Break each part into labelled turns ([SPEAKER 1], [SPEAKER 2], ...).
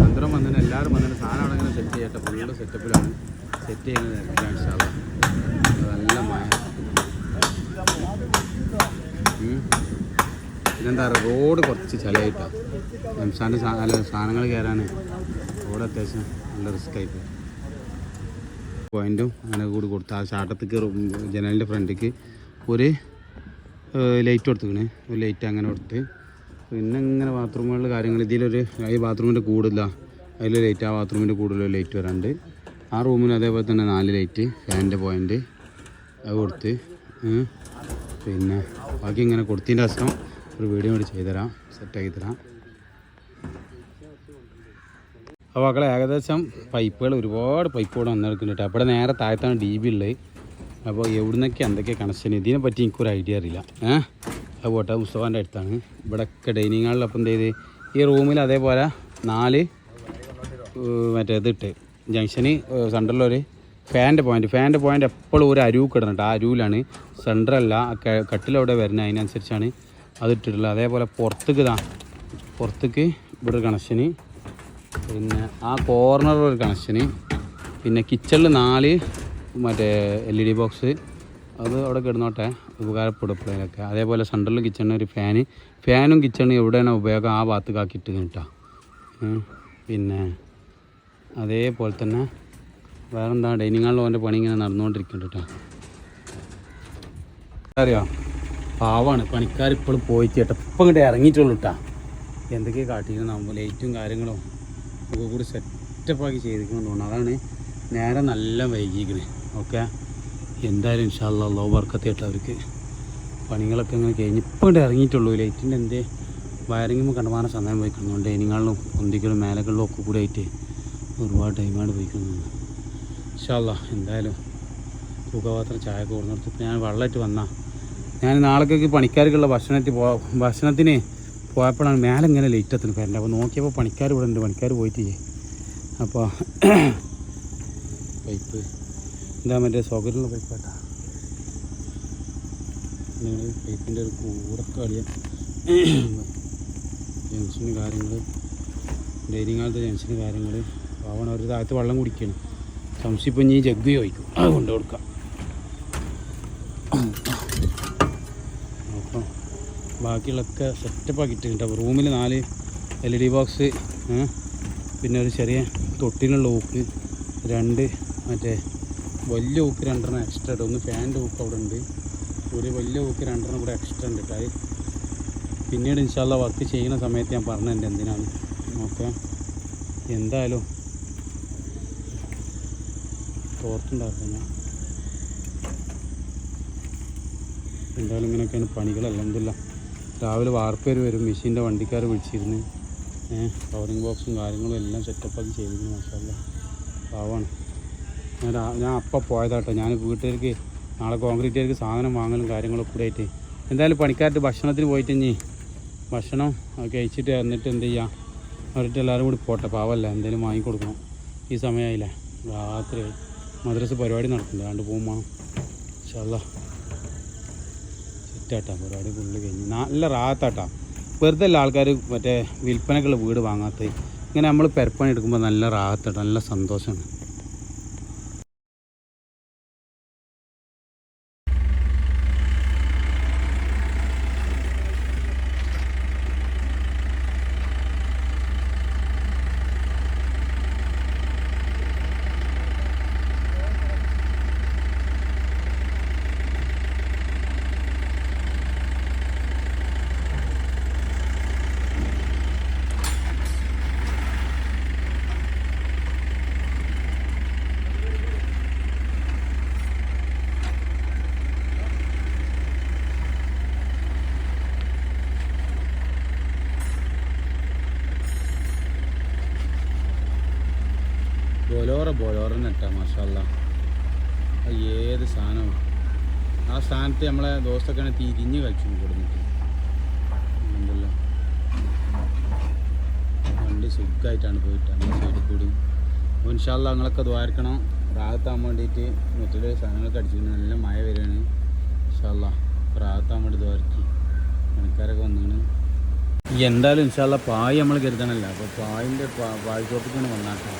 [SPEAKER 1] മന്ത്രം വന്നതിന് എല്ലാവരും വന്നതിന് സാധനം അവിടെ ഇങ്ങനെ സെറ്റ് ചെയ്യട്ടെ. ഫുള്ള് സെറ്റപ്പിലാണ് സെറ്റ് ചെയ്യുന്നത്. നല്ല ഉം. പിന്നെന്താ പറയുക? റോഡ് കുറച്ച് ചിലയായിട്ടാണ് റംസാന്റെ അല്ല സാധനങ്ങൾ കയറാൻ റോഡ് അത്യാവശ്യം നല്ല റിസ്ക് ആയിട്ട്. പോയിന്റും അങ്ങനെ കൂടി കൊടുത്ത്. ആ ചാട്ടത്തേക്ക് ജനലിന്റെ ഫ്രണ്ടിലേക്ക് ഒരു ലൈറ്റ് കൊടുത്തുക്കണേ ഒരു ലൈറ്റ് അങ്ങനെ കൊടുത്ത്. പിന്നെ ഇങ്ങനെ ബാത്റൂമുകളിൽ കാര്യങ്ങൾ ഇതിലൊരു ഈ ബാത്റൂമിന്റെ കൂടില്ല. അതിൽ ലൈറ്റ് ആ ബാത്റൂമിന്റെ കൂടുതൽ ലൈറ്റ് വരാണ്ട്. ആ റൂമിന് അതേപോലെ തന്നെ നാല് ലൈറ്റ് ഫാനിന്റെ പോയിന്റ് അത് കൊടുത്ത് പിന്നെ ബാക്കി ഇങ്ങനെ കൊടുത്തതിന്റെ അസുഖം ഒരു വീഡിയോ കൂടി ചെയ്തുതരാം സെറ്റാക്കി തരാം. അപ്പോൾ മക്കളെ ഏകദേശം പൈപ്പുകൾ ഒരുപാട് പൈപ്പുകൾ വന്നെടുക്കുന്നുണ്ട് അവിടെ നേരെ താഴത്താണ് ഡി ബി ഉള്ളത്. അപ്പോൾ എവിടുന്നൊക്കെ എന്തൊക്കെ കണക്ഷൻ ഇതിനെ പറ്റി എനിക്കൊരു ഐഡിയ അറിയില്ല. ഏഹ് അത് പോട്ടെ മുസ്തഫാന്റെ അടുത്താണ്. ഇവിടെയൊക്കെ ഡൈനിങ് ഹാളിൽ അപ്പം എന്ത് ഈ റൂമിൽ അതേപോലെ നാല് മറ്റേ ഇതിട്ട് ജംഗ്ഷന് സെന്ററിലൊരു ഫാന്റെ പോയിന്റ് ഫാന്റെ പോയിന്റ് എപ്പോഴും ഒരു അരുവ് കിടന്നിട്ട് ആ അരുവിലാണ്. സെന്ററല്ല കട്ടിലവിടെ വരുന്നത്. അതിനനുസരിച്ചാണ് അത് ഇട്ടിട്ടുള്ളത്. അതേപോലെ പുറത്തേക്ക് ഇതാ. പുറത്തേക്ക് ഇവിടെ ഒരു കണക്ഷന് പിന്നെ ആ കോർണർ ഒരു കണക്ഷന് പിന്നെ കിച്ചണിൽ നാല് മറ്റേ എൽ ഇ ഡി ബോക്സ് അത് അവിടെ കിടന്നോട്ടെ ഉപകാരപ്പെടും എപ്പോഴേലൊക്കെ അതേപോലെ സെൻട്രലും കിച്ചണും ഒരു ഫാന് ഫാനും കിച്ചണും എവിടെയാണ് ഉപയോഗം? ആ ഭാഗത്ത് ആക്കിയിട്ട് കിട്ടാം പിന്നെ അതേപോലെ തന്നെ വേറെന്താ? ഡൈനിങ് ഹാളിൽ ഓന്റെ പണി ഇങ്ങനെ നടന്നുകൊണ്ടിരിക്കുന്നുണ്ട് കേട്ടോ. അറിയോ പാവാണ്. പണിക്കാർ ഇപ്പോഴും പോയി കേട്ടോ. ഇപ്പം ഇങ്ങോട്ട് ഇറങ്ങിയിട്ടുള്ളൂ കേട്ടോ. എന്തൊക്കെയാണ് കാട്ടിയിരുന്നു ലൈറ്റും കാര്യങ്ങളും ഒക്കെ കൂടി സെറ്റപ്പാക്കി ചെയ്തിരിക്കുന്നു അതാണ് നേരെ നല്ല വൈകിക്കുന്നത് ഓക്കെ എന്തായാലും ഇൻഷാല്ല ലോ വർക്കത്തിയിട്ട് അവർക്ക് പണികളൊക്കെ ഇങ്ങനെ കഴിഞ്ഞ് ഇപ്പോൾ ഇവിടെ ഇറങ്ങിയിട്ടുള്ളൂ. ലൈറ്റിന്റെ എന്തേ? വയറിങ്ങുമ്പോൾ കണ്ടമാനം സമയം പോയിക്കുന്നുണ്ട് ഇനിങ്ങളിലും പൊന്തിക്കലും മേലകളിലും ഒക്കെ കൂടി ആയിട്ട് ഒരുപാട് ടൈമാണ് പോയിക്കുന്നു ഇൻഷാല്ല എന്തായാലും തൂക്കപാത്രം ചായ കൊടുന്നിടത്ത് ഇപ്പം ഞാൻ വെള്ളമായിട്ട് വന്നാൽ ഞാൻ നാളേക്കൊക്കെ പണിക്കാർക്കുള്ള ഭക്ഷണത്തിൽ പോ ഭക്ഷണത്തിന് പോയപ്പോഴാണ് മേലെ ഇങ്ങനെ ലേറ്റ് എത്തുന്നത് പേരന്റെ അപ്പോൾ നോക്കിയപ്പോൾ പണിക്കാർ ഇവിടെ ഉണ്ട്. പണിക്കാർ പോയിട്ടില്ലേ? അപ്പോൾ പൈപ്പ് എന്താ മറ്റേ സൗകര്യമുള്ള പൈപ്പ് കേട്ടാ. നിങ്ങൾ പൈപ്പിന്റെ ഒരു കൂടൊക്കെ കളിയാൻ ജംഗ്ഷന് കാര്യങ്ങൾ ഡെയിലി കാലത്തെ ജംഗ്ഷന് കാര്യങ്ങൾ പാവണം ഒരു താഴത്ത് വെള്ളം കുടിക്കണം. സംശയം ഇപ്പം ജഗ് ചോദിക്കും. അത് കൊണ്ടു കൊടുക്കാം. അപ്പം ബാക്കിയുള്ളൊക്കെ സെറ്റപ്പ് ആക്കിയിട്ടുണ്ട് അപ്പോൾ റൂമിൽ നാല് എൽ ഇ ഡി ബോക്സ് പിന്നെ ഒരു ചെറിയ തൊട്ടിനുള്ള ഊക്ക് രണ്ട് മറ്റേ വലിയ ഊക്ക് രണ്ടെണ്ണം എക്സ്ട്രാ ഉണ്ട്. ഒന്ന് ഫാനിന്റെ ഊക്ക് അവിടെ ഉണ്ട്. ഒരു വലിയ ഊക്ക് രണ്ടെണ്ണം കൂടെ എക്സ്ട്രാ ഉണ്ട് കേട്ടോ പിന്നീട് ഇൻഷാല്ല വർക്ക് ചെയ്യുന്ന സമയത്ത് ഞാൻ പറഞ്ഞതിന്റെ എന്തിനാണ്. ഓക്കെ എന്തായാലും തോർത്തുണ്ടാക്കുന്ന എന്തായാലും ഇങ്ങനെയൊക്കെയാണ് പണികൾ. അല്ലെന്നില്ല രാവിലെ വാർപ്പേര് വരും. മെഷീന്റെ വണ്ടിക്കാർ വിളിച്ചിരുന്ന്. കവറിങ് ബോക്സും കാര്യങ്ങളും എല്ലാം സെറ്റപ്പാക്കി ചെയ്തിരുന്നു മാഷാല്ല പാവാണ്. ഞാൻ ഞാൻ അപ്പം പോയതാട്ടോ. ഞാൻ വീട്ടുകാർക്ക് നാളെ കോൺക്രീറ്റുകാർക്ക് സാധനം വാങ്ങലും കാര്യങ്ങളൊക്കെ കൂടെ ആയിട്ട്. എന്തായാലും പണിക്കാരുടെ ഭക്ഷണത്തിന് പോയിട്ട് ഇനി ഭക്ഷണം കഴിച്ചിട്ട് എന്നിട്ട് എന്ത് ചെയ്യാം? അവരിട്ട് എല്ലാവരും കൂടി പോട്ടെ. പാവല്ല എന്തെങ്കിലും വാങ്ങിക്കൊടുക്കണം ഈ സമയമായില്ലേ രാത്രി മദ്രസ പരിപാടി നടക്കുന്നുണ്ട്. അതുകൊണ്ട് പോകുമ്പോൾ ചല്ല ചുറ്റാട്ടാ പരിപാടി ഫുള്ള് കഴിഞ്ഞ്. നല്ല റാത്താട്ടാ. വെറുതെ അല്ല ആൾക്കാർ മറ്റേ വിൽപ്പനക്കുള്ള വീട് വാങ്ങാത്ത ഇങ്ങനെ നമ്മൾ പെരപ്പണി എടുക്കുമ്പോൾ നല്ല റാത്താട്ടാ നല്ല സന്തോഷമാണ് ബൊലോറ ബൊലോറ നെട്ടാ മാഷല്ല ഏത് സാധനവും ആ സ്ഥാനത്ത് നമ്മളെ ദോസ്തൊക്കെ തിരിഞ്ഞ് കളിച്ചു കൊടുത്തിട്ട് എന്തല്ല വണ്ടി സുഖമായിട്ടാണ് പോയിട്ട്. അങ്ങനെ സൈഡിൽ കൂടി. അപ്പോൾ ഇൻഷാല്ല നിങ്ങളൊക്കെ ദ്വാരക്കണം റാഹത്താൻ വേണ്ടിയിട്ട് മറ്റുള്ള സാധനങ്ങളൊക്കെ അടിച്ചിരുന്നു നല്ല മഴ വരികയാണ് ഇൻഷാല്ല റാഹത്താൻ വേണ്ടി ദ്വാരക്കി പണിക്കാരൊക്കെ ഈ എന്തായാലും ഇൻഷാല്ല പായ് നമ്മൾ കരുതണമല്ല അപ്പോൾ പായിന്റെ പായ് ഷോപ്പിക്കാണ് വന്നാട്ടോ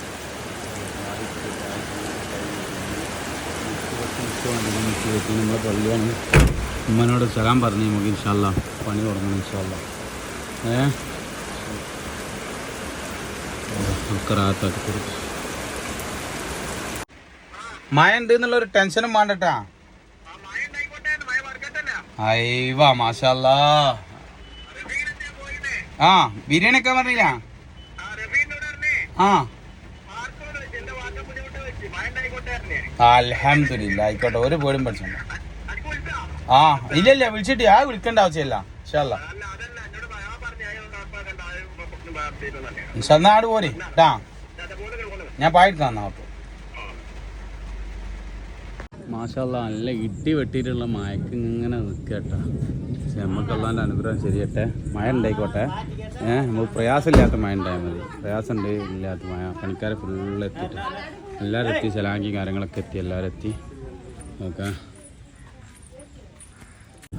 [SPEAKER 1] നമ്മളെ പള്ളിയാണ് ഉമ്മനോട് സലാം പറഞ്ഞ് നമുക്ക് ഇൻഷാല്ല പണി തുടങ്ങണം ഇൻഷാല്ല. മഴ ഉണ്ട് എന്നുള്ളൊരു ടെൻഷനും വേണ്ടട്ടാ. അയ്വാ മാഷല്ല. ആ ബിരിയാണി ഒക്കെ പറഞ്ഞില്ല ആ. അലഹമില്ല ആയിക്കോട്ടെ ഒരു പേടും പഠിച്ചോണ്ട ആ ഇല്ലല്ല ഇല്ല വിളിച്ചിട്ട് ആ വിളിക്കേണ്ട ആവശ്യമില്ല. ഇൻഷാല്ല നാട് പോരെ. ട്ടാ. ഞാൻ പായിട്ട് തന്നാ അപ്പൊ മാഷല്ല നല്ല ഇടി വെട്ടിയിട്ടുള്ള മയക്ക് ഇങ്ങനെ നിൽക്കട്ടെ നമുക്കുള്ളതിന്റെ അനുഗ്രഹം ശരിയട്ടെ. മഴ ഉണ്ടായിക്കോട്ടെ ഏഹ് നമുക്ക് പ്രയാസമില്ലാത്ത മഴ ഉണ്ടായാൽ മതി. പ്രയാസം ഉണ്ട് ഇല്ലാത്ത മഴ. പണിക്കാരെ ഫുള്ള് എത്തിയിട്ട്. എല്ലാവരും എത്തി ശലാങ്കി കാര്യങ്ങളൊക്കെ എത്തി എല്ലാവരും എത്തി. ഓക്കെ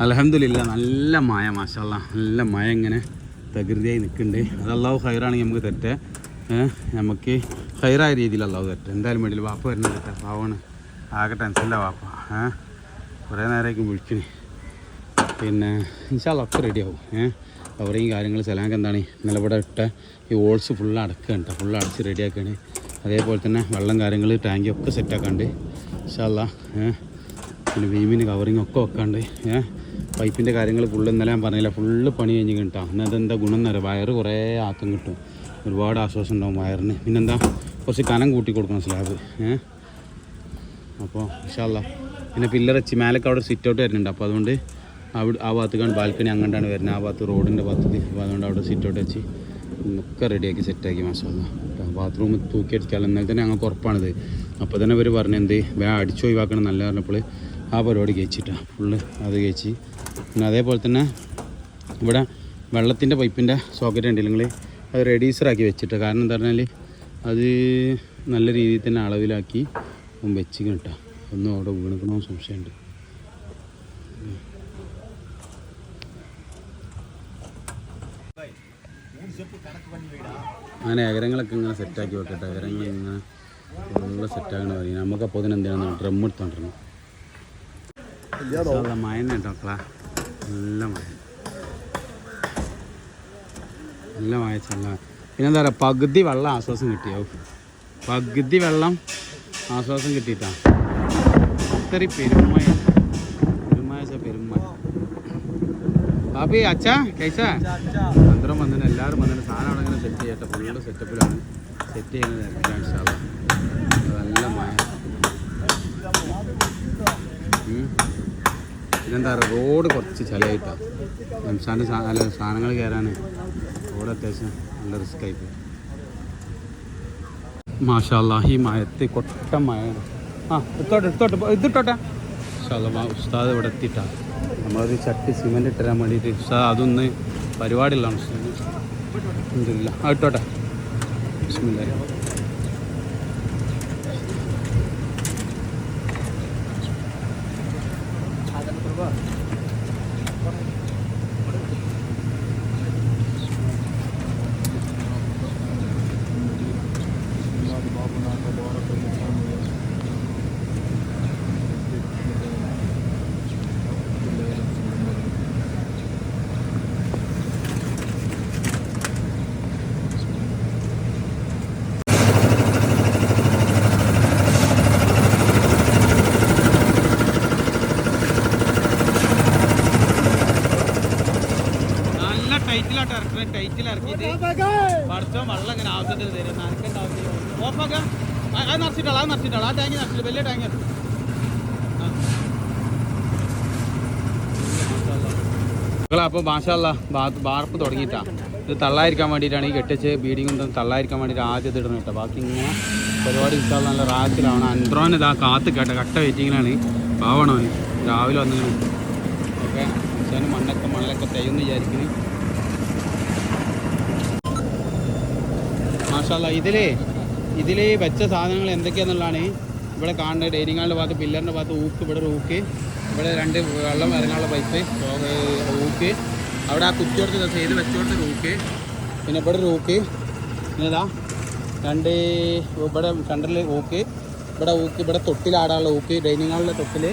[SPEAKER 1] അലഹമില്ല നല്ല മായ മാഷല്ല നല്ല മായ ഇങ്ങനെ പ്രകൃതിയായി നിൽക്കുന്നുണ്ട് അത് അള്ളാഹു ഹൈറാണെങ്കിൽ നമുക്ക് തെറ്റ്. നമുക്ക് ഹൈറായ രീതിയിൽ അള്ളാഹു തെറ്റ്. എന്തായാലും വേണ്ടിയില്ല വാപ്പ വരുന്ന തെറ്റാ പാവാണ് ആകെ ടെൻഷനില്ല വാപ്പ. കുറേ നേരമായിരിക്കും വിളിക്കണേ. പിന്നെ ഇൻഷാല്ല ഒക്കെ റെഡിയാവും ഏഹ് അവരെയും കാര്യങ്ങൾ സലാങ്ക് എന്താണ്? നിലവിടെ ഇട്ട ഈ ഓൾസ് ഫുള്ള് അടക്കുകയാണ് കേട്ടോ. ഫുള്ള് അടച്ച് റെഡിയാക്കുകയാണ് അതേപോലെ തന്നെ വെള്ളം കാര്യങ്ങൾ ടാങ്കി ഒക്കെ സെറ്റാക്കാണ്ട് ഇൻഷാല്ല ഏഹ് പിന്നെ വീമിന് കവറിങ് ഒക്കെ വെക്കാണ്ട് ഏഹ് പൈപ്പിന്റെ കാര്യങ്ങൾ ഫുള്ള് ഇന്നലെ ഞാൻ പറഞ്ഞില്ല ഫുള്ള് പണി കഴിഞ്ഞ് കിട്ടാം എന്നാൽ അതെന്താ ഗുണം എന്നറിയാം വയറ് കുറേ ആക്കം കിട്ടും. ഒരുപാട് ആശ്വാസം ഉണ്ടാവും വയറിന്. പിന്നെന്താ കുറച്ച് കനം കൂട്ടി കൊടുക്കണം സ്ലാബ് ഏഹ് അപ്പോൾ ഇൻഷാല്ല പിന്നെ പില്ലർ വെച്ച് മേലൊക്കെ അവിടെ സിറ്റ് ഔട്ട് വരുന്നുണ്ട്. അപ്പോൾ അതുകൊണ്ട് അവിടെ ആ ഭാഗത്തേക്കാണ് ബാൽക്കണി അങ്ങോട്ടാണ് വരുന്നത്. ആ ഭാഗത്ത് റോഡിന്റെ ഭാഗത്ത്. അപ്പോൾ അതുകൊണ്ട് അവിടെ സിറ്റ് ഔട്ട് വെച്ച് ഒക്കെ റെഡിയാക്കി സെറ്റാക്കി മാഷാല്ല ബാത്റൂം തൂക്കി അടിച്ചാൽ എന്നാൽ തന്നെ ഞങ്ങൾക്ക് ഉറപ്പാണിത്. അപ്പോൾ തന്നെ ഇവർ പറഞ്ഞു എന്ത് വേ അടിച്ചു ഒഴിവാക്കണം നല്ല പറഞ്ഞപ്പോൾ ആ പരിപാടി കഴിച്ചിട്ടാണ് ഫുള്ള് അത് കഴിച്ച്. പിന്നെ അതേപോലെ തന്നെ ഇവിടെ വെള്ളത്തിന്റെ പൈപ്പിന്റെ സോക്കറ്റ് ഉണ്ടെങ്കിൽ അത് റെഡ്യൂസറാക്കി വെച്ചിട്ട്. കാരണം എന്താ പറഞ്ഞാൽ അത് നല്ല രീതിയിൽ തന്നെ അളവിലാക്കി വെച്ച് കിട്ടാം. ഒന്നും അവിടെ വീണുക്കണമെന്ന് സംശയമുണ്ട്. അങ്ങനെ അകരങ്ങളൊക്കെ ഇങ്ങനെ സെറ്റാക്കി വെക്കട്ടെ. അകരങ്ങൾ ഇങ്ങനെ ഫുള്ള് സെറ്റാക്കണ പറയും നമുക്ക് അപ്പോൾ ഇതിന് എന്താണ് ഡ്രം എടുത്തോണ്ടിരുന്നു. നല്ല തന്നെ കേട്ടോ നല്ല മയ നല്ല മായ ചെല്ല പിന്നെന്താ പറയുക പകുതി വെള്ളം ആശ്വാസം കിട്ടിയോ പകുതി വെള്ളം ആശ്വാസം കിട്ടിയിട്ടാ ഒത്തിരി പെരുമായ പെരുമഴ പെരുമായ ബാപ്പി അച്ഛാ കൈസ? മന്ത്രം വന്നിട്ട് എല്ലാവരും വന്നിട്ട് സാധനം സെറ്റ് ചെയ്യട്ടെ. ഫുള്ള് സെറ്റപ്പിലാണ് സെറ്റ് ചെയ്യുന്നത് നല്ല മഴ. പിന്നെന്താ പറയുക? റോഡ് കുറച്ച് ചിലയായിട്ടാണ് റംസാന്റെ അല്ല സാധനങ്ങൾ കയറാൻ റോഡ് അത്യാവശ്യം നല്ല റിസ്ക് ആയി മാഷാല്ല ഈ മയത്ത് കൊട്ട മഴയാണ് ആ എടുത്തോട്ടെ എടുത്തോട്ടെ ഇതിട്ടോട്ടെ. മാഷാല്ലാ, ഉസ്താദ് ഇവിടെ എത്തിയിട്ടാണ് നമ്മളൊരു ചട്ടി സിമെന്റ് ഇട്ടരാൻ വേണ്ടിയിട്ട് ഉസ്താദ് അതൊന്ന് പരിപാടിയുള്ളതാണ് ഉസ്താദ് എന്തില്ല ആ ഇട്ടോട്ടെ. അത് നിറച്ചിട്ടാളാ ആ ടാങ്കി നിറച്ചിട്ട് വലിയ ടാങ്കി അപ്പോൾ മാഷല്ല ബാർപ്പ് തുടങ്ങിയിട്ടാ. ഇത് തള്ളായിരിക്കാൻ വേണ്ടിയിട്ടാണ് ഈ കെട്ടിച്ച് ബീഡിങ്ങും തള്ളായിരിക്കാൻ വേണ്ടിയിട്ട് ആദ്യം ഇടുന്നത് കേട്ടോ. ബാക്കി ഇങ്ങനെ പരിപാടി ഇഷ്ടം നല്ല റാത്തിലാണ് അൻഡ്രോൻ ഇതാ കാത്ത് കേട്ടോ. കട്ട വെയിറ്റിങ്ങിലാണ്. പാവണോ രാവിലെ വന്നിങ്ങനെ ഓക്കെ. പക്ഷേ മണ്ണൊക്കെ മണലൊക്കെ തെയ്യുന്ന വിചാരിക്കുന്നു. മാഷാല്ല ഇതിലേ ഇതിൽ വെച്ച സാധനങ്ങൾ എന്തൊക്കെയാണെന്നുള്ളതാണ് ഇവിടെ കാണുന്ന ഡൈനിങ് ഹാളിന്റെ ഭാഗത്ത് പില്ലറിന്റെ ഭാഗത്ത് ഊക്ക് ഇവിടെ ഒരു ഊക്ക്. ഇവിടെ രണ്ട് വെള്ളം ഇറങ്ങാനുള്ള പൈപ്പ് ഊക്ക്. അവിടെ ആ കുത്തിയോടത്ത് ചെയ്ത് വെച്ചോടത്ത് റൂക്ക് പിന്നെ ഇവിടെ റൂക്ക് പിന്നെ ഇതാ രണ്ട് ഇവിടെ സെന്ററിൽ ഊക്ക്. ഇവിടെ ഊക്ക് ഇവിടെ തൊട്ടിലാടാനുള്ള ഊക്ക്. ഡൈനിങ് ഹാളിലെ തൊട്ടിൽ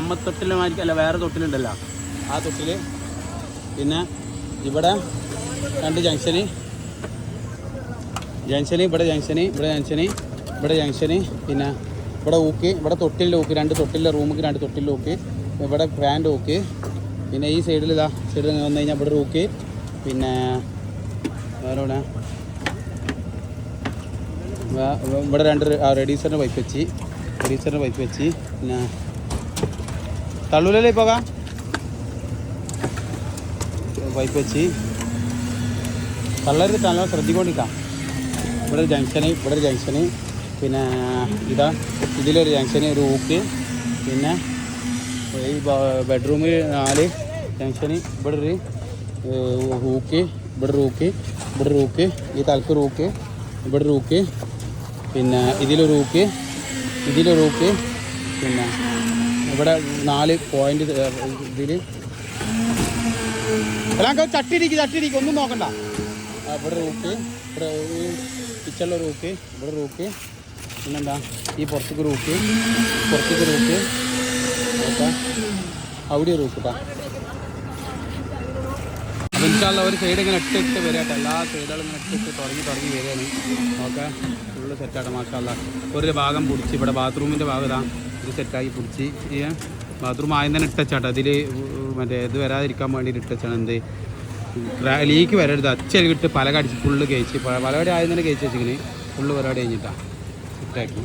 [SPEAKER 1] അമ്മ തൊട്ടിലുമായിരിക്കും അല്ല വേറെ തൊട്ടിലുണ്ടല്ലോ ആ തൊട്ടിൽ. പിന്നെ ഇവിടെ രണ്ട് ജംഗ്ഷന്. ജംഗ്ഷന് ഇവിടെ ജംഗ്ഷന് ഇവിടെ ജംഗ്ഷന് ഇവിടെ ജംഗ്ഷന് പിന്നെ ഇവിടെ ഊക്ക് ഇവിടെ തൊട്ടിലിന്റെ ഊക്ക് രണ്ട് തൊട്ടിലെ റൂമുക്ക് രണ്ട് തൊട്ടിലിന്റെ ഊക്ക് ഇവിടെ ഫാന്റെ ഊക്ക് പിന്നെ ഈ സൈഡിൽ ഇതാ സൈഡിൽ വന്നു കഴിഞ്ഞാൽ ഇവിടെ ഒരു പിന്നെ വേറെ ഇവിടെ രണ്ട് റെഡീസറിന്റെ പൈപ്പ് വെച്ച് റെഡീസറിന്റെ പൈപ്പ് വെച്ച് പിന്നെ തള്ളൂലല്ലേ ഇപ്പോൾ പൈപ്പ് വെച്ച്. തള്ളരുത് നല്ല ശ്രദ്ധിക്കൊണ്ടിരിക്കാം. ഇവിടെ ഒരു ജംഗ്ഷന് ഇവിടെ ഒരു ജംഗ്ഷന് പിന്നെ ഇതാ ഇതിലൊരു ജംഗ്ഷന് ഒരു ഊക്ക് പിന്നെ ഈ ബെഡ്റൂമിൽ നാല് ജംഗ്ഷന് ഇവിടെ ഒരു ഊക്ക് ഇവിടെ റൂക്ക് ഇവിടെ റൂക്ക് ഈ തലക്ക് റൂക്ക് ഇവിടെ റൂക്ക് പിന്നെ ഇതിലൊരു ഊക്ക് ഇതിലൊരു റൂക്ക് പിന്നെ ഇവിടെ നാല് പോയിന്റ് ഇതിൽ ചട്ടിരിക്കും ചട്ടിരിക്കും ഒന്നും നോക്കണ്ട. ഇവിടെ റൂക്ക് ഇവിടെ ഈ റൂക്ക് ഇവിടെ റൂക്ക് പിന്നെന്താ? ഈ പുറത്തേക്ക് റൂക്ക് പുറത്തേക്ക് റൂക്ക് അവിടെ റൂക്ക് ഇൻഷാല്ല ഒരു സൈഡ് ഇങ്ങനെ ഇട്ട് ഇട്ട് വരിക എല്ലാ സൈഡുകളും ഇങ്ങനെ ഇട്ട് ഇട്ട് തുടങ്ങി തുടങ്ങി വരികയാണ് ഓക്കെ. ഫുള്ള് സെറ്റാണ് മാഷാല്ല ഒരു ഭാഗം പിടിച്ച് ഇവിടെ ബാത്റൂമിന്റെ ഭാഗം ഇതാ. ഇത് സെറ്റാക്കി പിടിച്ച് ബാത്റൂം ആദ്യം ഇട്ടച്ചാട്ടോ അതിൽ മറ്റേ ഇത് വരാതിരിക്കാൻ വേണ്ടിയിട്ട് ഇട്ടച്ചാണ് എന്ത്? ലീക്ക് വരരുത്. അച്ചലിട്ട് പല കടിച്ച് ഫുള്ള് കഴിച്ച് പലപടി ആദ്യം തന്നെ കഴിച്ച് വെച്ചിങ്ങനെ ഫുള്ള് പരിപാടി കഴിഞ്ഞിട്ടാണ് ഇട്ടാക്കി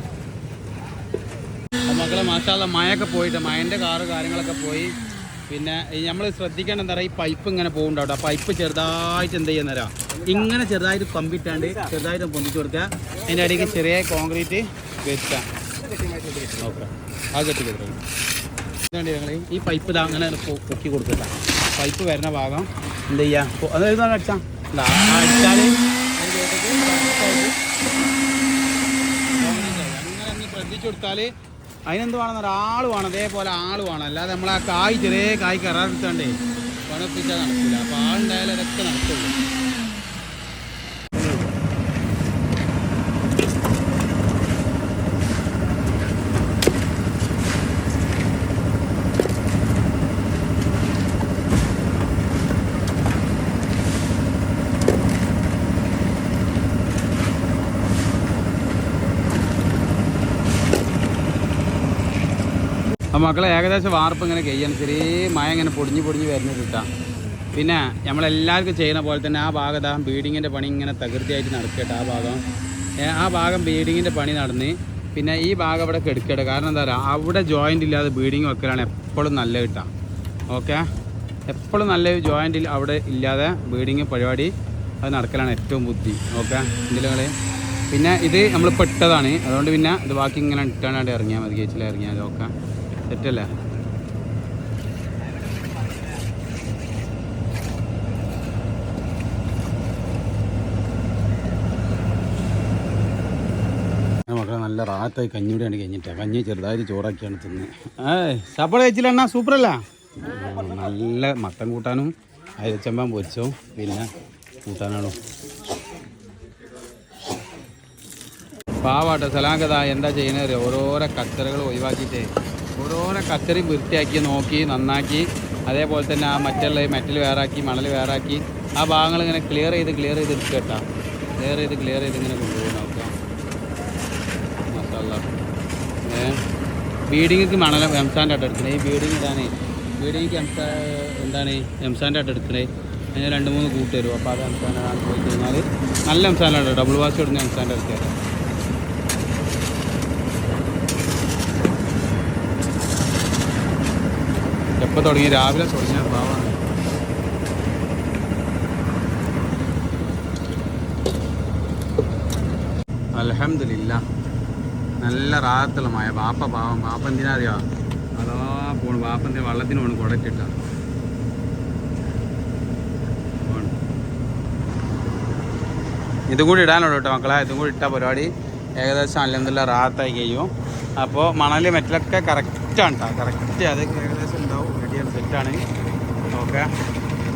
[SPEAKER 1] മക്കളെ മാഷാല്ല മഴയൊക്കെ പോയിട്ട് മഴന്റെ കാറ് കാര്യങ്ങളൊക്കെ പോയി. പിന്നെ നമ്മൾ ശ്രദ്ധിക്കേണ്ട എന്താ പറയുക ഈ പൈപ്പ് ഇങ്ങനെ പോകുന്നുണ്ടാവും ആ പൈപ്പ് ചെറുതായിട്ട് എന്ത് ചെയ്യുന്ന തരാം ഇങ്ങനെ ചെറുതായിട്ട് പമ്പിട്ടാണ്ട് ചെറുതായിട്ട് പൊന്തിച്ച് കൊടുക്കുക. അതിന്റെ ഇടയ്ക്ക് ചെറിയ കോൺക്രീറ്റ് വെച്ചാൽ ആ കെട്ടി കൊടുക്കുക ഈ പൈപ്പ് ഇതാ അങ്ങനെ പൊക്കി കൊടുക്കുക പൈപ്പ് വരുന്ന ഭാഗം എന്ത് ചെയ്യുക അത് എഴുതാൻ അടിച്ചാൽ അടിച്ചാൽ അങ്ങനെ അതിനെന്ത് വേണം ഒരാൾ വേണം അതേപോലെ ആൾ വേണം. അല്ലാതെ നമ്മൾ ആ കായ് ചെറിയ കായ് കറാറെടുത്താണ്ടേ പണപ്പിച്ചാൽ നടക്കില്ല അപ്പോൾ ആളുണ്ടായാലും അതൊക്കെ നടക്കുള്ളൂ. അപ്പോൾ മക്കളെ ഏകദേശം വാർപ്പ് ഇങ്ങനെ കഴിയാണ് ചെറിയ മഴ ഇങ്ങനെ പൊടിഞ്ഞ് പൊടിഞ്ഞ് വരുന്നത് കിട്ടാം പിന്നെ നമ്മളെല്ലാവർക്കും ചെയ്യുന്ന പോലെ തന്നെ ആ ഭാഗത്ത് ആ ബീഡിങ്ങിന്റെ പണി ഇങ്ങനെ തകൃതിയായിട്ട് നടക്കട്ടെ ആ ഭാഗം. ആ ഭാഗം ബീഡിങ്ങിന്റെ പണി നടന്ന് പിന്നെ ഈ ഭാഗം ഇവിടെ കെടുക്കട്ടെ. കാരണം എന്താ പറയുക അവിടെ ജോയിന്റ് ഇല്ലാതെ ബീഡിങ് വെക്കലാണ് എപ്പോഴും നല്ല കിട്ടുക ഓക്കെ? എപ്പോഴും നല്ല ജോയിന്റ് അവിടെ ഇല്ലാതെ ബീഡിങ് പരിപാടി അത് നടക്കലാണ് ഏറ്റവും ബുദ്ധി. ഓക്കെ? എന്തെങ്കിലും പിന്നെ ഇത് നമ്മൾ പെട്ടതാണ്. അതുകൊണ്ട് പിന്നെ ഇത് ബാക്കി ഇങ്ങനെ ഇട്ടാണ്ട് ഇറങ്ങിയാൽ മതി കേച്ചിൽ ഇറങ്ങിയാൽ ഓക്കെ? സെറ്റല്ലേ മക്കളെ നല്ല റാത്തായി കഞ്ഞിവിടെയാണ് കഴിഞ്ഞിട്ട്. കഞ്ഞി ചെറുതായിട്ട് ചോറാക്കിയാണ് തിന്ന്. ഏയ് സപ്പട കഴിച്ചില്ല സൂപ്പറല്ല? നല്ല മട്ടൻ കൂട്ടാനും അയച്ചമ്പാൻ പൊരിച്ചോ പിന്നെ കൂട്ടാനാണോ? പാവാട്ടോ സലാങ്കത എന്താ ചെയ്യണേ ഓരോരോ കച്ചറകൾ ഒഴിവാക്കിയിട്ട്. ഓരോരോ കച്ചറി വൃത്തിയാക്കി നോക്കി നന്നാക്കി. അതേപോലെ തന്നെ ആ മറ്റുള്ള മെറ്റൽ വേറാക്കി മണൽ വേറാക്കി. ആ ഭാഗങ്ങൾ ഇങ്ങനെ ക്ലിയർ ചെയ്ത് ക്ലിയർ ചെയ്ത് എടുക്കുക കേട്ടോ. ക്ലിയർ ചെയ്ത് ക്ലിയർ ചെയ്ത് ഇങ്ങനെ കൊണ്ടുപോകണം മസാല ഏ? ബീഡിങ്ങിക്ക് മണല എംസാന്റെ എടുക്കണേ. ഈ ബീഡിങ് ഇതാണ്. ബീഡിങ്ങിക്ക് എംസാ എന്താണ്? എംസാന്റെ എടുക്കണേ. അതിന് രണ്ട് മൂന്ന് കൂട്ടുതരും അപ്പോൾ അത് എംസാന്റെ പോയി കഴിഞ്ഞാൽ നല്ല എംസാന്റെ ഡബിൾ വാഷ് ഇടുന്ന എംസാന്റെ എടുക്കുക. എപ്പോൾ തുടങ്ങി. രാവിലെ തുടങ്ങിയ ഭാവമാണ് അലഹമില്ല നല്ല റാഹത്തുള്ള മഴ ബാപ്പ പാവം. ബാപ്പ എന്തിനാ അറിയാ? അതാ പോണു. ബാപ്പ എന്തിനാ വള്ളത്തിന് പോണു. കുടക്കിട്ട ഇതും കൂടി ഇടാനുള്ളൂ കേട്ടോ മക്കളെ. ഇതും കൂടി ഇട്ട പരിപാടി. ഏകദേശം അല്ലെന്നുള്ള റാഹത്തായി കഴിയും. അപ്പോൾ മണൽ മെറ്റലൊക്കെ കറക്റ്റാണ് കേട്ടോ കറക്റ്റ് അത് സെറ്റാണ് ഓക്കെ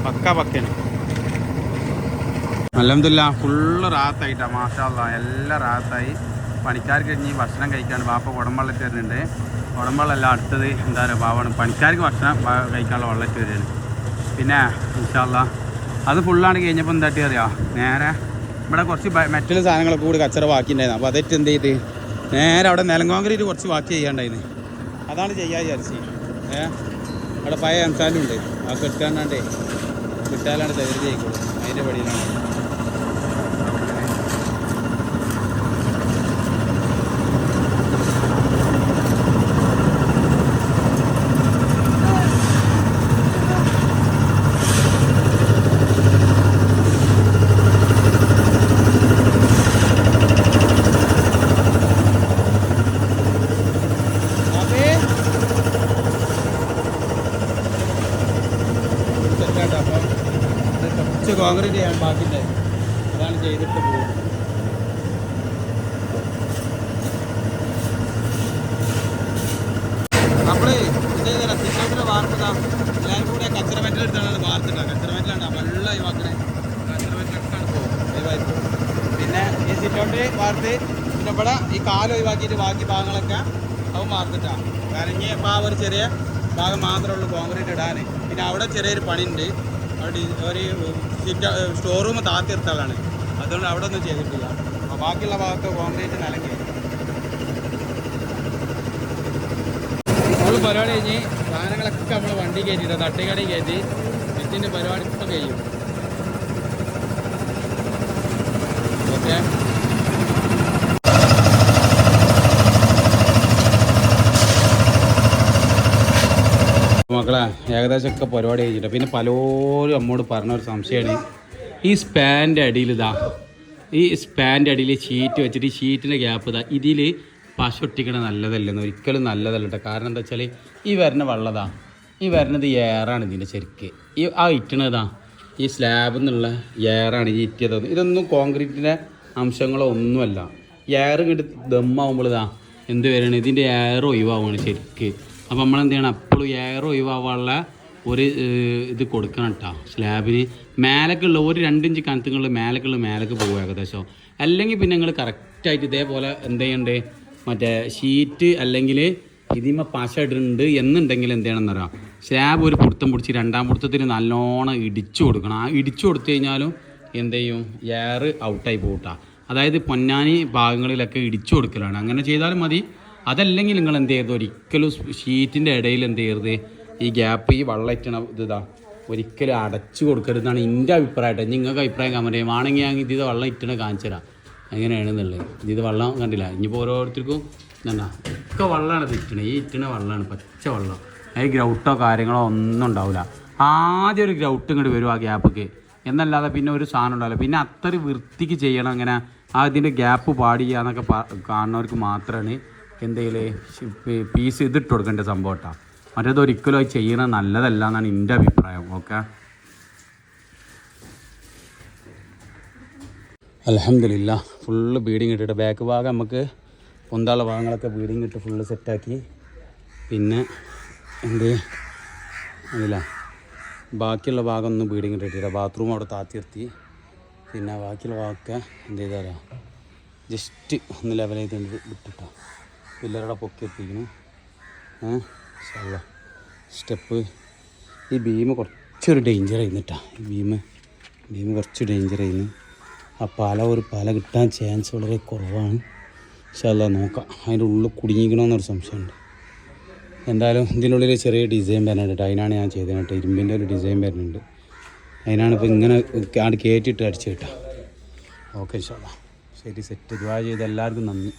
[SPEAKER 1] പക്ക പക്കന് അലഹമില്ല ഫുള്ള് റാത്തായിട്ടാ മാഷാല്ല എല്ലാം റാത്തായി. പണിക്കാർക്ക് ഇനി ഭക്ഷണം കഴിക്കാണ്ട് ബാപ്പ ഉടമ്പള്ളറ്റ് വരുന്നുണ്ട്. ഉടമ്പള്ളല്ല അടുത്തത് എന്താ പറയുക പാവാണ്. പണിക്കാർക്ക് ഭക്ഷണം കഴിക്കാനുള്ള വെള്ളത്തിൽ വരികയാണ്. പിന്നെ ഇൻഷാല്ല അത് ഫുള്ളാണ് കഴിഞ്ഞപ്പോൾ എന്താട്ടി അറിയാം? നേരെ ഇവിടെ കുറച്ച് മെറ്റൽ സാധനങ്ങളൊക്കെ കൂടി കച്ചറ ബാക്കിണ്ടായിരുന്നു അപ്പോൾ അതൊക്കെ എന്ത് ചെയ്ത്? നേരെ അവിടെ നിലം കോൺക്രീറ്റ് കുറച്ച് ബാക്കി ചെയ്യാണ്ടായിരുന്നു അതാണ് ചെയ്യാൻ വിചാരിച്ചത്. ഏ? അവിടെ പഴയ അംസാലുണ്ട് ആ കെട്ടാനാണ്ടേ കിട്ടാലാണ് ചെയ്യിക്കോളൂ അതിന്റെ പടിയിലാണ് അതെ സെറ്റാട്ടോ അപ്പം ഇത് കോൺക്രീറ്റ് ചെയ്യാൻ ബാക്കിന്റെ അതാണ് ചെയ്തിട്ട് പോകും അപ്പോഴേ ഇതേതല്ല സിറ്റൗട്ടിലെ വാർത്തതാ എല്ലാവരും കൂടെ കച്ചറ മെറ്റൽ എടുത്താണ് വാർത്തിട്ടാ കച്ചറ മെറ്റലാണ് വെള്ളം ഒഴിവാക്കണേ. കച്ചറ മെറ്റലൊക്കെയാണ് പോകും പിന്നെ ഈ സിറ്റൗട്ട് വാർത്ത് പിന്നെ ഈ കാൽ ഒഴിവാക്കിയിട്ട് ബാക്കി ഭാഗങ്ങളൊക്കെ അവൻ വാർത്തിട്ടാണ് കാരണം ഇനി ആ ഒരു ചെറിയ ഭാഗം മാത്രമേ ഉള്ളൂ കോൺക്രീറ്റ് ഇടാൻ പിന്നെ അവിടെ ചെറിയൊരു പണിയുണ്ട്. ഒരു സിറ്റ് സ്റ്റോറൂം എടുത്താലാണ് അതുകൊണ്ട് അവിടെ ഒന്നും ചെയ്തിട്ടില്ല. ബാക്കിയുള്ള ഭാഗത്ത് കോൺക്രീറ്റ് നിലക്കി ഫുൾ പരിപാടി കഴിഞ്ഞ് സാധനങ്ങളൊക്കെ നമ്മൾ വണ്ടി കയറ്റി തട്ടിക്കടി കയറ്റി ഇതിന്റെ പരിപാടി ഇപ്പം കഴിയും ഓക്കെ. മക്കളെ ഏകദേശം ഒക്കെ പരിപാടി കഴിഞ്ഞിട്ട്. പിന്നെ പലരും അമ്മോട് പറഞ്ഞ ഒരു സംശയമാണ്. ഈ സ്പാന്റെ അടിയിൽ ഇതാ ഈ സ്പാന്റെ അടിയിൽ ഷീറ്റ് വെച്ചിട്ട് ഈ ഷീറ്റിന്റെ ഗ്യാപ്പ് ഇതാ ഇതിൽ പശ ഒട്ടിക്കണ നല്ലതല്ലെന്ന് ഒരിക്കലും നല്ലതല്ല കേട്ടോ കാരണം എന്താ വെച്ചാൽ ഈ വരുന്ന വെള്ളതാ ഈ വരുന്നത് ഏറാണ് ഇതിന്റെ ശരിക്ക്. ഈ ആ ഇറ്റണതാ ഈ സ്ലാബിൽ നിന്നുള്ള ഏറാണ് ഈ ഇറ്റിയത് ഇതൊന്നും കോൺക്രീറ്റിന്റെ അംശങ്ങളോ ഒന്നുമല്ല. എയർ ഇങ്ങോട്ട് ദമ്മാവുമ്പോൾ ഇതാ എന്ത് വരികയാണ് ഇതിന്റെ എയർ ഒഴിവാവുകയാണ് ശരിക്ക്. അപ്പോൾ നമ്മൾ എന്ത് ചെയ്യണം എപ്പോഴും എയർ ഒഴിവാവാനുള്ള ഒരു ഇത് കൊടുക്കണം കേട്ടോ സ്ലാബിന് മേലക്കുള്ള ഒരു രണ്ടിഞ്ച് കനത്തുകളിൽ മേലക്കുള്ള മേലക്ക് പോകും ഏകദേശം. അല്ലെങ്കിൽ പിന്നെ നിങ്ങൾ കറക്റ്റായിട്ട് ഇതേപോലെ എന്ത് ചെയ്യണ്ടേ മറ്റേ ഷീറ്റ് അല്ലെങ്കിൽ ഇതിമ പശ ഇടുന്നുണ്ട് എന്നുണ്ടെങ്കിൽ എന്ത് ചെയ്യണം എന്നറിയാം സ്ലാബ് ഒരു പുടുത്തം പിടിച്ച് രണ്ടാം പുടുത്തത്തിന് നല്ലോണം ഇടിച്ചു കൊടുക്കണം. ആ ഇടിച്ചു കൊടുത്തു കഴിഞ്ഞാലും എന്ത് ചെയ്യും എയർ ഔട്ടായി പോകട്ടാ അതായത് പൊന്നാനി ഭാഗങ്ങളിലൊക്കെ ഇടിച്ചു കൊടുക്കലാണ്. അങ്ങനെ ചെയ്താലും മതി. അതല്ലെങ്കിൽ നിങ്ങൾ എന്ത് ചെയ്യരുത് ഒരിക്കലും ഷീറ്റിന്റെ ഇടയിൽ എന്ത് ചെയ്യരുത്? ഈ ഗ്യാപ്പ് ഈ വെള്ളറ്റണ ഇതാ ഒരിക്കലും അടച്ചു കൊടുക്കരുതെന്നാണ് എന്റെ അഭിപ്രായമായിട്ട് നിങ്ങൾക്ക് അഭിപ്രായം കമന്റ് ചെയ്യും ആണെങ്കിൽ ഞാൻ ഇത് വെള്ളം ഇറ്റണ കാണിച്ചു തരാം. എങ്ങനെയാണെന്നുള്ളത്. ഇത് വെള്ളം കണ്ടില്ല. ഇനിയിപ്പോൾ ഓരോരുത്തർക്കും എന്താ ഒക്കെ വെള്ളമാണ് ഇത് ഇറ്റണത് ഈ ഇറ്റണ വെള്ളമാണ് പച്ച വെള്ളം. അതിൽ ഗ്രൗട്ടോ കാര്യങ്ങളോ ഒന്നും ഉണ്ടാവില്ല ആദ്യം ഒരു ഗ്രൗട്ട് ഇങ്ങോട്ട് വരും ആ ഗ്യാപ്പൊക്കെ. എന്നല്ലാതെ പിന്നെ ഒരു സാധനം ഉണ്ടാവില്ല. പിന്നെ അത്ര വൃത്തിക്ക് ചെയ്യണം അങ്ങനെ ആ ഇതിന്റെ ഗ്യാപ്പ് പാടിക്കുക എന്നൊക്കെ കാണുന്നവർക്ക് മാത്രമാണ് എന്തെങ്കിലും പീസ് ഇതിട്ട് കൊടുക്കേണ്ട സംഭവം കേട്ടോ മറ്റേത് ഒരിക്കലും അത് ചെയ്യണത് നല്ലതല്ല എന്നാണ് എന്റെ അഭിപ്രായം ഓക്കെ? അലഹമില്ല ഫുള്ള് ബീഡിങ് ഇട്ടിട്ട് ബാക്ക് ഭാഗം നമുക്ക് പൊന്താള ഭാഗങ്ങളൊക്കെ ബീഡിങ് ഇട്ട് ഫുള്ള് സെറ്റാക്കി പിന്നെ എന്ത് അതില്ല ബാക്കിയുള്ള ഭാഗം ഒന്നും ബീഡിങ് ഇട്ടിട്ടില്ല ബാത്റൂം അവിടെ താത്തിർത്തി പിന്നെ ബാക്കിയുള്ള ഭാഗമൊക്കെ എന്ത് ചെയ്താലോ ജസ്റ്റ് ഒന്ന് ലെവലായിട്ട് വിട്ടിട്ടോ. പില്ലറുടെ പൊക്കി എത്തിക്കണം. ഏഹ് സ്റ്റെപ്പ്. ഈ ഭീമ് കുറച്ചൊരു ഡേഞ്ചർ ആയിരുന്നിട്ടാ ഈ ഭീമ് ബീം കുറച്ച് ഡേഞ്ചർ ആയിരുന്നു. ആ പല ഒരു പല കിട്ടാൻ ചാൻസ് വളരെ കുറവാണ്. പക്ഷെ അല്ല നോക്കാം. അതിന്റെ ഉള്ളിൽ കുടുങ്ങിക്കണമെന്നൊരു സംശയമുണ്ട്. എന്തായാലും ഇതിനുള്ളിൽ ചെറിയ ഡിസൈൻ വരുന്നുണ്ട് അതിനാണ് ഞാൻ ചെയ്തത് കേട്ടോ ഇരുമ്പിന്റെ ഒരു ഡിസൈൻ വരുന്നുണ്ട്. അതിനാണ് ഇപ്പോൾ ഇങ്ങനെ ആട് കയറ്റിയിട്ട് അടിച്ചു കേട്ടോ ഓക്കെ ശരി സെറ്റ് ദുആ ചെയ്ത് എല്ലാവർക്കും നന്ദി.